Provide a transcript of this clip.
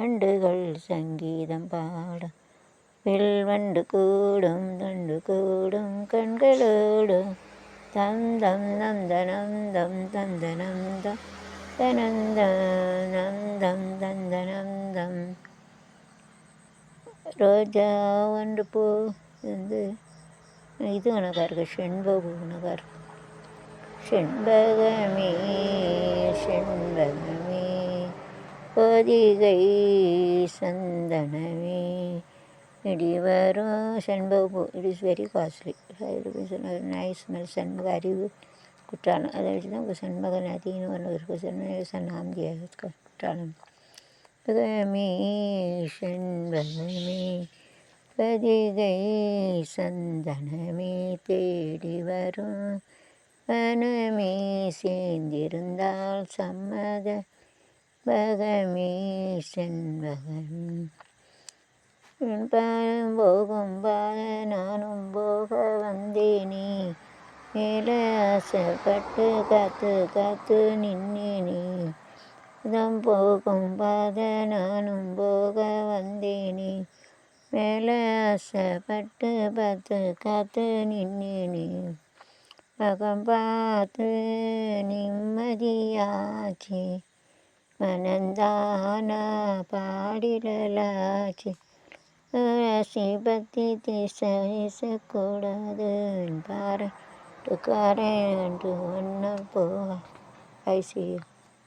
வண்டுகள் சங்கீதம் பாடும் வில்வண்டு கூடும் தண்டு கூடும் கண்களோடும் தம் தம் நந்தனம் தம் தந்தனம் தம் தனந்த நந்தம் தந்தனந்தம் ரோஜா ஒன்று பூ வந்து இது கணக்காக இருக்குது செண்பகு கணக்காக இருக்கு செண்பகமே செண்பகம். கொதிகை சந்தனமே. இடி வரும் செண்பகு it is very costly five rupees nice smell செண்பக அறிவு குற்றாலம். அதை வச்சு தான் செண்பக நதின்னு ஒன்று இருக்குது சென்னை நாம்தி குற்றாலம். செண்பகமே செண்பகமே. பதிகை சந்தனமே. தேடி வரும் மனமே சேர்ந்திருந்தால் சம்மத பகமே செண்பகம் பாலம் போகும் பாத நானும் போக வந்தேனே. மேலே ஆசைப்பட்டு காத்து காத்து நின்னேனே. தம் போகும் பாத நானும் போக வந்தேனே. மேலே ஆசைப்பட்டு பார்த்து காத்து நின்னேனே. பகம் பார்த்து நிம்மதியாச்சே. மனந்தானா பாடிடலாச்சு ராசி பக்தி திசைக்கூடாது பாரு காரன் ஒன்று ஒன்று போக ஐசியூ